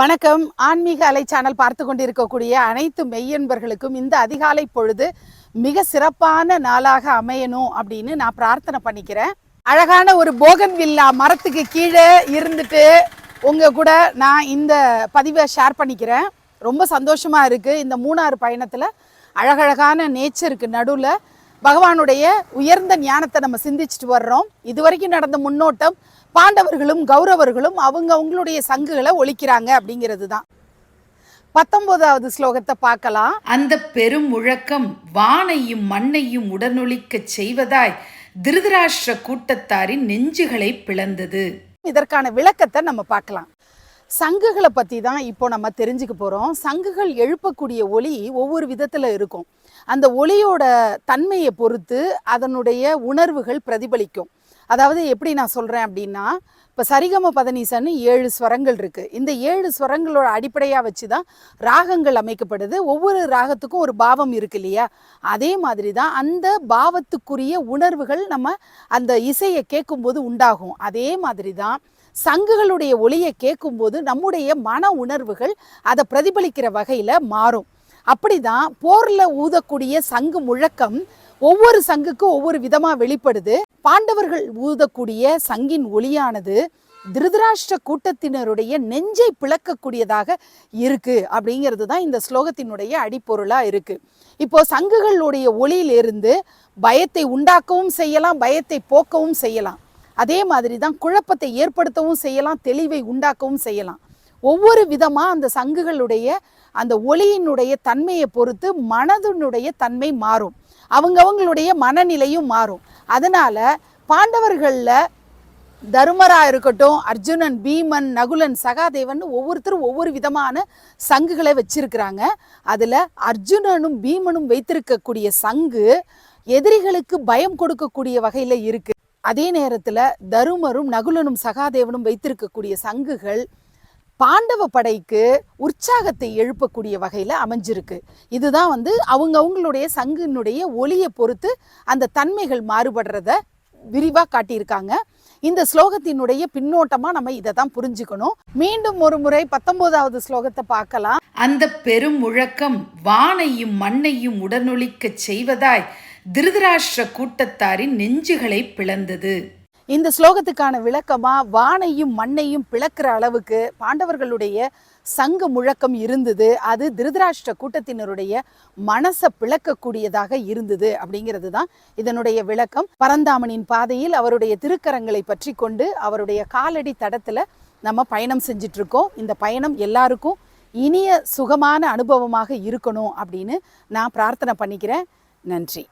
வணக்கம். ஆன்மீக அலை சேனல் பார்த்து கொண்டிருக்கக்கூடிய அனைத்து மெய்யன்பர்களுக்கும் இந்த அதிகாலை பொழுது மிக சிறப்பான நாளாக அமையணும் அப்படின்னு நான் பிரார்த்தனை பண்ணிக்கிறேன். அழகான ஒரு போகன் வில்லா மரத்துக்கு கீழே இருந்துட்டு உங்க கூட நான் இந்த பதிவை ஷேர் பண்ணிக்கிறேன். ரொம்ப சந்தோஷமா இருக்கு. இந்த மூணாறு பயணத்துல அழகழகான நேச்சருக்கு நடுவில் பகவானுடைய உயர்ந்த ஞானத்தை நம்ம சிந்திச்சுட்டு வர்றோம். இதுவரைக்கும் நடந்த முன்னோட்டம் பாண்டவர்களும் கௌரவர்களும் அவங்க அவங்களுடைய சங்குகளை ஒழிக்கிறாங்க அப்படிங்கிறது தான் பத்தொன்பதாவது ஸ்லோகத்தை பார்க்கலாம். அந்த பெரும் முழக்கம் வானையும் மண்ணையும் உடனொலிக்கச் செய்வதாய் திருதராஷ்டிர கூட்டத்தாரின் நெஞ்சுகளை பிளந்தது. இதற்கான விளக்கத்தை நம்ம பார்க்கலாம். சங்குகளை பற்றி தான் இப்போ நம்ம தெரிஞ்சுக்க போகிறோம் சங்குகள் எழுப்பக்கூடிய ஒலி ஒவ்வொரு விதத்தில் இருக்கும். அந்த ஒலியோட தன்மையை பொறுத்து அதனுடைய உணர்வுகள் பிரதிபலிக்கும். அதாவது எப்படி நான் சொல்கிறேன் அப்படின்னா இப்போ சரிகம பதனிசன்னு ஏழு ஸ்வரங்கள் இருக்குது இந்த ஏழு ஸ்வரங்களோட அடிப்படையாக வச்சு தான் ராகங்கள் அமைக்கப்படுது. ஒவ்வொரு ராகத்துக்கும் ஒரு பாவம் இருக்கு இல்லையா? அதே மாதிரி தான் அந்த பாவத்துக்குரிய உணர்வுகள் நம்ம அந்த இசையை கேட்கும்போது உண்டாகும். அதே மாதிரி தான் சங்குகளுடைய ஒளியை கேட்கும்போது நம்முடைய மன உணர்வுகள் அதை பிரதிபலிக்கிற வகையில் மாறும். அப்படிதான் போரில் ஊதக்கூடிய சங்கு முழக்கம் ஒவ்வொரு சங்குக்கும் ஒவ்வொரு விதமாக வெளிப்படுது. பாண்டவர்கள் ஊதக்கூடிய சங்கின் ஒளியானது திருதராஷ்டிர கூட்டத்தினருடைய நெஞ்சை பிளக்கக்கூடியதாக இருக்கு அப்படிங்கிறது தான் இந்த ஸ்லோகத்தினுடைய அடிப்பொருளா இருக்கு. இப்போ சங்குகளுடைய ஒளியிலிருந்து பயத்தை உண்டாக்கவும் செய்யலாம் பயத்தை போக்கவும் செய்யலாம். அதே மாதிரி தான் குழப்பத்தை ஏற்படுத்தவும் செய்யலாம் தெளிவை உண்டாக்கவும் செய்யலாம். ஒவ்வொரு விதமாக அந்த சங்குகளுடைய அந்த ஒளியினுடைய தன்மையை பொறுத்து மனதினுடைய தன்மை மாறும். அவங்கவங்களுடைய மனநிலையும் மாறும். அதனால் பாண்டவர்களில் தருமரா இருக்கட்டும் அர்ஜுனன் பீமன் நகுலன் சகாதேவன் ஒவ்வொருத்தரும் ஒவ்வொரு விதமான சங்குகளை வச்சிருக்கிறாங்க. அதில் அர்ஜுனனும் பீமனும் வைத்திருக்கக்கூடிய சங்கு எதிரிகளுக்கு பயம் கொடுக்கக்கூடிய வகையில் இருக்குது அதே நேரத்தில் தருமரும் நகுலனும் சகாதேவனும் வைத்திருக்கக்கூடிய சங்குகள் பாண்டவ படைக்கு உற்சாகத்தை எழுப்பக்கூடிய வகையில் அமைஞ்சிருக்கு. இதுதான் வந்து அவங்க அவங்களுடைய சங்கினுடைய ஒளியை பொறுத்து அந்த தன்மைகள் மாறுபடுறத விரிவாக காட்டியிருக்காங்க. இந்த ஸ்லோகத்தினுடைய பின்னோட்டமாக நம்ம இதை தான் புரிஞ்சுக்கணும். மீண்டும் ஒரு முறை பத்தொன்பதாவது ஸ்லோகத்தை பார்க்கலாம். அந்த பெரும் முழக்கம் வானையும் மண்ணையும் உடனொலிக்கச் செய்வதாய் திருதராஷ்டிர கூட்டத்தாரின் நெஞ்சுகளை பிளந்தது. இந்த ஸ்லோகத்துக்கான விளக்கமா வானையும் மண்ணையும் பிளக்கிற அளவுக்கு பாண்டவர்களுடைய சங்க முழக்கம் இருந்தது. அது திருதராஷ்டிர கூட்டத்தினருடைய மனசை பிளக்கக்கூடியதாக இருந்தது அப்படிங்கிறது தான் இதனுடைய விளக்கம். பரந்தாமனின் பாதையில் அவருடைய திருக்கரங்களை பற்றி கொண்டு அவருடைய காலடி தடத்துல நம்ம பயணம் செஞ்சிட்டு இருக்கோம் இந்த பயணம் எல்லாருக்கும் இனிய சுகமான அனுபவமாக இருக்கணும் அப்படின்னு நான் பிரார்த்தனை பண்ணிக்கிறேன். நன்றி.